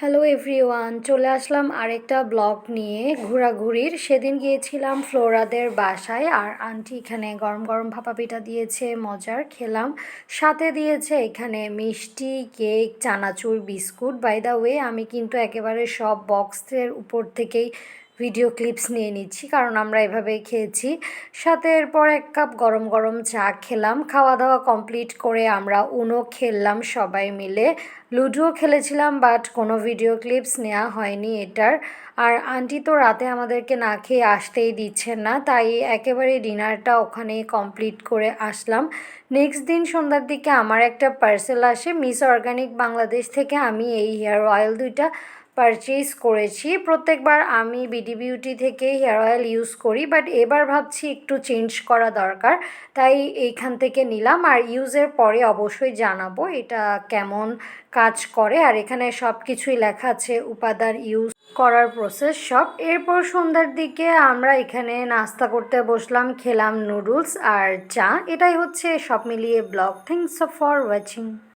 Hello everyone চলে আসলাম আরেকটা blog নিয়ে ঘোরাঘুরির। সেদিন গিয়েছিলাম ফ্লোরাদের বাসায়, আর আন্টি এখানে গরম গরম ভাপা পিঠা দিয়েছে, মজার খেলাম। সাথে দিয়েছে এখানে মিষ্টি, কেক, চানাচুর, বিস্কুট। বাই দ্য ওয়ে আমি কিন্তু একেবারে সব বক্সের উপর থেকেই ভিডিও ক্লিপস নিয়ে নিচ্ছি, কারণ আমরা এভাবেই খেয়েছি। সাথে এরপর এক কাপ গরম গরম চা খেলাম। খাওয়া দাওয়া কমপ্লিট করে আমরা উনো খেললাম সবাই মিলে। লুডোও খেলেছিলাম বাট কোনো ভিডিও ক্লিপস নেওয়া হয়নি এটার। আর আন্টি তো রাতে আমাদেরকে না খেয়ে আসতেই দিচ্ছেন না, তাই একেবারে ডিনারটা ওখানে কমপ্লিট করে আসলাম। নেক্সট দিন সন্ধ্যার দিকে আমার একটা পার্সেল আসে মিস অর্গানিক বাংলাদেশ থেকে আমি এই হেয়ার অয়েল দুইটা পারচেজ করেছি। প্রত্যেকবার আমি বিডি বিউটি থেকে হেয়ার অয়েল ইউজ করি বাট এবার ভাবছি একটু চেঞ্জ করা দরকার। তাই এইখান থেকে নিলাম, আর ইউজের পরে অবশ্যই জানাব এটা কেমন কাজ করে। আর এখানে সব কিছুই লেখা আছে, উপাদান ইউজ করার প্রসেস সব। এরপর সন্ধ্যার দিকে আমরা এখানে নাস্তা করতে বসলাম, খেলাম নুডলস আর চা। এটাই হচ্ছে সব মিলিয়ে ব্লগ থ্যাংকস ফর ওয়াচিং